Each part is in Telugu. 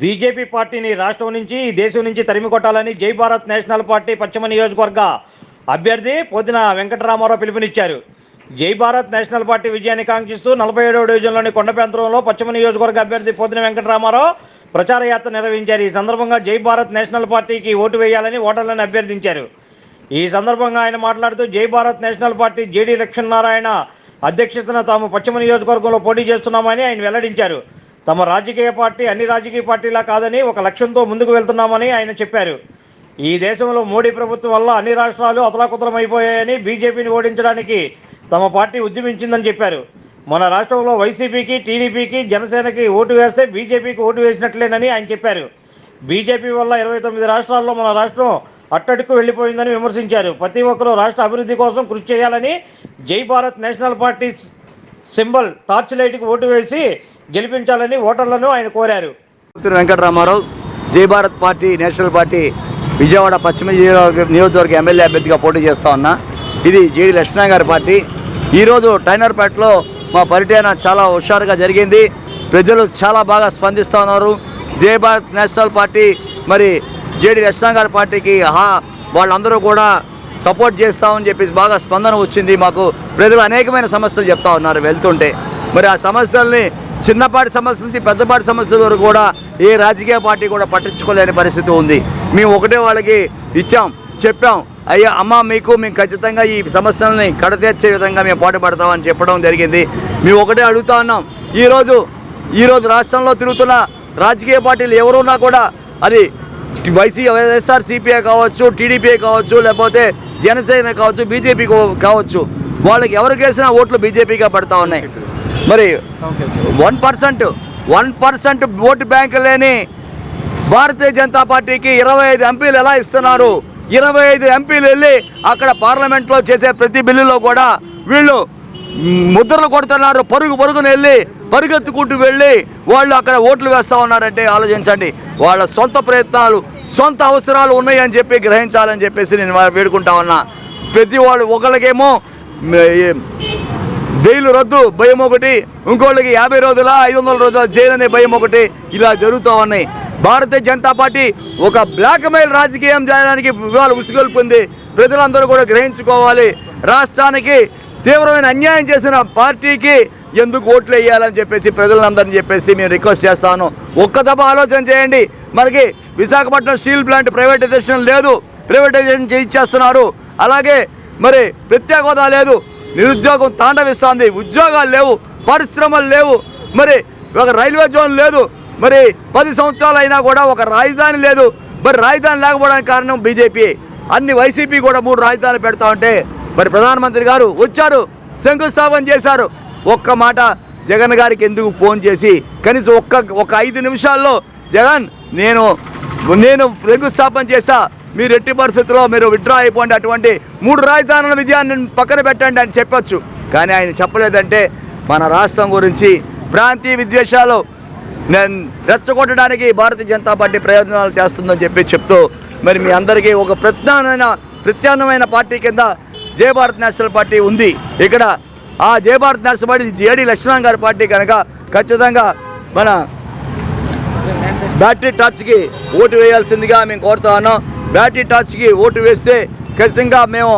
బీజేపీ పార్టీని రాష్ట్రం నుంచి దేశం నుంచి తరిమి కొట్టాలని జై భారత్ నేషనల్ పార్టీ పశ్చిమ నియోజకవర్గ అభ్యర్థి పొదిన వెంకటరామారావు పిలుపునిచ్చారు. జై భారత్ నేషనల్ పార్టీ విజయాన్ని కాంక్షిస్తూ నలభై ఏడవ డివిజన్లోని కొండపేంద్రంలో పశ్చిమ నియోజకవర్గ అభ్యర్థి పొదిన వెంకటరామారావు ప్రచార యాత్ర నిర్వహించారు. ఈ సందర్భంగా జై భారత్ నేషనల్ పార్టీకి ఓటు వేయాలని ఓటర్లను అభ్యర్థించారు. ఈ సందర్భంగా ఆయన మాట్లాడుతూ Jai Bharat national party JD Lakshminarayana అధ్యక్షతన తాము పశ్చిమ నియోజకవర్గంలో పోటీ చేస్తున్నామని ఆయన వెల్లడించారు. తమ రాజకీయ పార్టీ అన్ని రాజకీయ పార్టీలా కాదని ఒక లక్ష్యంతో ముందుకు వెళ్తున్నామని ఆయన చెప్పారు. ఈ దేశంలో మోడీ ప్రభుత్వం వల్ల అన్ని రాష్ట్రాలు అతలాకుతలమైపోయాయని బీజేపీని ఓడించడానికి తమ పార్టీ ఉద్యమించిందని చెప్పారు. మన రాష్ట్రంలో వైసీపీకి టీడీపీకి జనసేనకి ఓటు వేస్తే బీజేపీకి ఓటు వేసినట్లేనని ఆయన చెప్పారు. బీజేపీ వల్ల ఇరవై తొమ్మిది రాష్ట్రాల్లో మన రాష్ట్రం అట్టడుకు వెళ్ళిపోయిందని విమర్శించారు. ప్రతి ఒక్కరూ రాష్ట్ర అభివృద్ధి కోసం కృషి చేయాలని Jai Bharat national party symbol torch లైట్కి vote వేసి గెలిపించాలని ఓటర్లను ఆయన కోరారు. Venkataramarao Jai Bharat party national party Vijayawada పశ్చిమ నియోజకవర్గ ఎమ్మెల్యే అభ్యర్థిగా పోటీ చేస్తా ఉన్నా. ఇది జేడి లక్ష్మణ గారి పార్టీ. ఈరోజు టైనర్పేటలో మా పర్యటన చాలా హుషారుగా జరిగింది. ప్రజలు చాలా బాగా స్పందిస్తూ ఉన్నారు. జై భారత్ నేషనల్ పార్టీ మరి జేడి లక్ష్మణ గారి పార్టీకి హా వాళ్ళందరూ కూడా సపోర్ట్ చేస్తామని చెప్పేసి బాగా స్పందన వచ్చింది మాకు. ప్రజలు అనేకమైన సమస్యలు చెప్తా ఉన్నారు వెళ్తుంటే. మరి ఆ సమస్యల్ని చిన్నపాటి సమస్యల నుంచి పెద్దపాటి సమస్యల వరకు కూడా ఏ రాజకీయ పార్టీ కూడా పట్టించుకోలేని పరిస్థితి ఉంది. మేము ఒకటే వాళ్ళకి ఇచ్చాం చెప్పాం అయ్యా అమ్మ మీకు మేము ఖచ్చితంగా ఈ సమస్యలని కడతీర్చే విధంగా మేము పాటుపడతామని చెప్పడం జరిగింది. మేము ఒకటే అడుగుతా ఉన్నాం ఈరోజు ఈరోజు రాష్ట్రంలో తిరుగుతున్న రాజకీయ పార్టీలు ఎవరున్నా కూడా అది వైసీ వైఎస్ఆర్ సిపిఐ కావచ్చు టీడీపీ కావచ్చు లేకపోతే జనసేన కావచ్చు బీజేపీ కావచ్చు వాళ్ళకి ఎవరికేసినా ఓట్లు బీజేపీగా పడతా ఉన్నాయి. మరి one percent one percent vote bank లేని భారతీయ జనతా పార్టీకి ఇరవై ఐదు ఎంపీలు ఎలా ఇస్తున్నారు? ఇరవై ఐదు ఎంపీలు వెళ్ళి అక్కడ పార్లమెంట్లో చేసే ప్రతి బిల్లులో కూడా వీళ్ళు ముద్రలు కొడుతున్నారు. పరుగు పరుగున వెళ్ళి పరుగెత్తుకుంటూ వెళ్ళి వాళ్ళు అక్కడ ఓట్లు వేస్తూ ఉన్నారంటే ఆలోచించండి. వాళ్ళ సొంత ప్రయత్నాలు సొంత అవసరాలు ఉన్నాయని చెప్పి గ్రహించాలని చెప్పేసి నేను వేడుకుంటా ఉన్నా. ప్రతి వాళ్ళు ఒకళ్ళకేమో బెయిల్ రద్దు భయం ఒకటి. ఇంకోళ్ళకి యాభై రోజుల ఐదు వందల రోజుల జైలు అనే భయం ఒకటి. ఇలా జరుగుతూ ఉన్నాయి. భారతీయ జనతా పార్టీ ఒక బ్లాక్ మెయిల్ రాజకీయం చేయడానికి ఇవాళ ఉసుగొల్పుంది. ప్రజలందరూ కూడా గ్రహించుకోవాలి. రాష్ట్రానికి తీవ్రమైన అన్యాయం చేసిన పార్టీకి ఎందుకు ఓట్లు వేయాలని చెప్పేసి ప్రజలందరిని చెప్పేసి మేము రిక్వెస్ట్ చేస్తాను. ఒక్క దఫ ఆలోచన చేయండి. మనకి విశాఖపట్నం స్టీల్ ప్లాంట్ ప్రైవేటైజేషన్ లేదు. ప్రైవేటైజేషన్ చేయించేస్తున్నారు. అలాగే మరి ప్రత్యేక హోదా లేదు. నిరుద్యోగం తాండవిస్తోంది ఉద్యోగాలు లేవు పరిశ్రమలు లేవు. మరి ఒక రైల్వే జోన్ లేదు మరి పది సంవత్సరాలు అయినా కూడా ఒక రాజధాని లేదు. మరి రాజధాని లేకపోవడానికి కారణం బీజేపీ. అన్ని వైసీపీ కూడా మూడు రాజధానులు పెడతా ఉంటే మరి ప్రధానమంత్రి గారు వచ్చారు శంకుస్థాపన చేశారు. ఒక్క మాట జగన్ గారికి ఎందుకు ఫోన్ చేసి కనీసం ఒక్క ఒక ఐదు నిమిషాల్లో జగన్ నేను నేను శంకుస్థాపన చేశా. మీరు ఎట్టి పరిస్థితుల్లో మీరు విత్డ్రా అయిపోండి. అటువంటి మూడు రాజధానుల విజయాన్ని పక్కన పెట్టండి అని చెప్పొచ్చు. కానీ ఆయన చెప్పలేదంటే మన రాష్ట్రం గురించి ప్రాంతీయ విద్వేషాలు నేను రెచ్చగొట్టడానికి భారతీయ జనతా పార్టీ ప్రయోజనాలు చేస్తుందని చెప్పి చెప్తూ మరి మీ అందరికీ ఒక ప్రత్యామ్నాయమైన ప్రత్యామ్నాయమైన పార్టీ కింద జయ భారత్ నేషనల్ పార్టీ ఉంది. ఇక్కడ ఆ Jaya Bharat national party JD Lakshman గారి పార్టీ కనుక ఖచ్చితంగా మన బ్యాటరీ టార్చ్కి ఓటు వేయాల్సిందిగా మేము కోరుతా ఉన్నాం. బ్యాటరీ టార్చ్కి ఓటు వేస్తే ఖచ్చితంగా మేము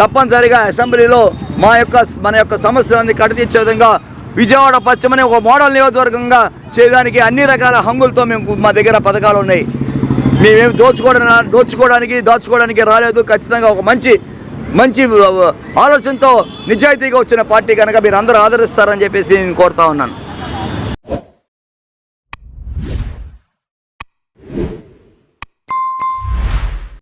తప్పనిసరిగా అసెంబ్లీలో మా యొక్క మన యొక్క సమస్యలన్నీ కడతీర్చే విధంగా విజయవాడ పశ్చిమని ఒక మోడల్ నియోజకవర్గంగా చేయడానికి అన్ని రకాల హంగులతో మేము మా దగ్గర పథకాలు ఉన్నాయి. మేమేం దోచుకోవడం దోచుకోవడానికి దాచుకోవడానికి రాలేదు. ఖచ్చితంగా ఒక మంచి మంచి ఆలోచనతో నిజాయితీగా వచ్చిన పార్టీ కనుక మీరు అందరూ ఆదరిస్తారని చెప్పేసి నేను కోరుతా ఉన్నాను.